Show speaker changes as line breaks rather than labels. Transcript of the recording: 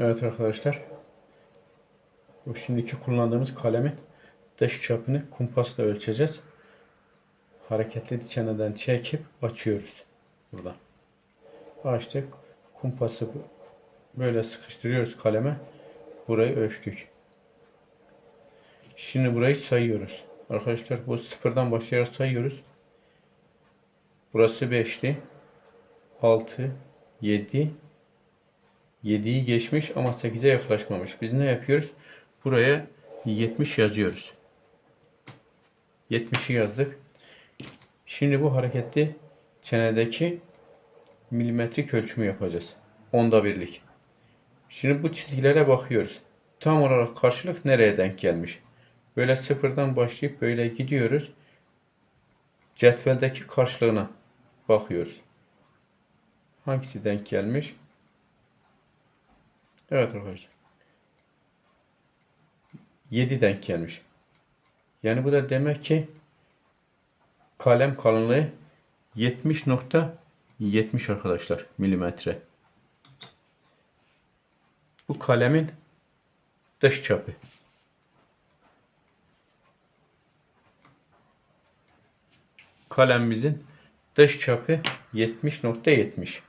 Evet arkadaşlar. Bu şimdiki kullandığımız kalemin dış çapını kumpasla ölçeceğiz. Hareketli çeneden çekip açıyoruz. Buradan. Açtık. Kumpası böyle sıkıştırıyoruz kaleme. Burayı ölçtük. Şimdi burayı sayıyoruz. Arkadaşlar bu sıfırdan başlayarak sayıyoruz. Burası 5'ti. 6, 7, 7'yi geçmiş ama 8'e yaklaşmamış. Biz ne yapıyoruz? Buraya 70 yazıyoruz. 70'i yazdık. Şimdi bu hareketli çenedeki milimetrik ölçümü yapacağız. Onda birlik. Şimdi bu çizgilere bakıyoruz. Tam olarak karşılık nereye denk gelmiş? Böyle sıfırdan başlayıp böyle gidiyoruz. Cetveldeki karşılığına bakıyoruz. Hangisi denk gelmiş? Evet arkadaşlar. 7 denk gelmiş. Yani bu da demek ki kalem kalınlığı 70.70 arkadaşlar milimetre. Bu kalemin dış çapı. Kalemimizin dış çapı 70.70.